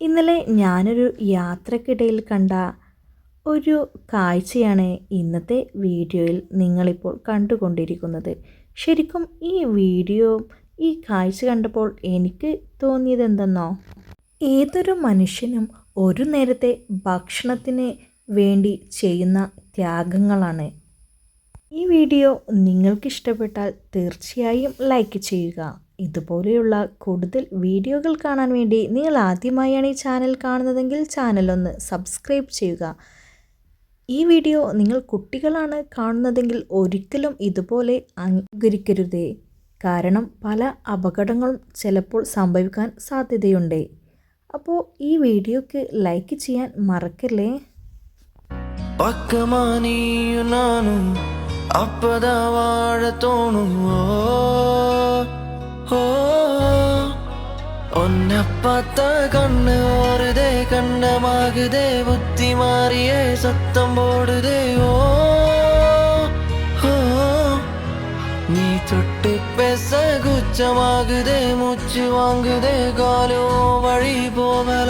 ഇന്നലെ ഞാനൊരു യാത്രക്കിടയിൽ കണ്ട ഒരു കാഴ്ചയാണ് ഇന്നത്തെ വീഡിയോയിൽ നിങ്ങളിപ്പോൾ കണ്ടുകൊണ്ടിരിക്കുന്നത്. ശരിക്കും ഈ വീഡിയോ ഈ കാഴ്ച കണ്ടപ്പോൾ എനിക്ക് തോന്നിയത് എന്തെന്നോ ഏതൊരു മനുഷ്യനും ഒരു നേരത്തെ ഭക്ഷണത്തിന് വേണ്ടി ചെയ്യുന്ന ത്യാഗങ്ങളാണ്. ഈ വീഡിയോ നിങ്ങൾക്കിഷ്ടപ്പെട്ടാൽ തീർച്ചയായും ലൈക്ക് ചെയ്യുക. ഇതുപോലെയുള്ള കൂടുതൽ വീഡിയോകൾ കാണാൻ വേണ്ടി നിങ്ങൾ ആദ്യമായാണ് ഈ ചാനൽ കാണുന്നതെങ്കിൽ ചാനലൊന്ന് സബ്സ്ക്രൈബ് ചെയ്യുക. ഈ വീഡിയോ നിങ്ങൾ കുട്ടികളാണ് കാണുന്നതെങ്കിൽ ഒരിക്കലും ഇതുപോലെ അംഗീകരിക്കരുതേ. കാരണം പല അപകടങ്ങളും ചിലപ്പോൾ സംഭവിക്കാൻ സാധ്യതയുണ്ട്. അപ്പോൾ ഈ വീഡിയോക്ക് ലൈക്ക് ചെയ്യാൻ മറക്കല്ലേ? பக்கமானியும் நானும் அப்பதான் வாழ ஒன்ன பார்த்தா கண்ணு ஒருதே கண்ணமாகுதே புத்தி மாறியே சத்தம் போடுதே ஓ நீ தொட்டு பேச குச்சமாகுதே மூச்சு வாங்குதே காலோ வழி போகல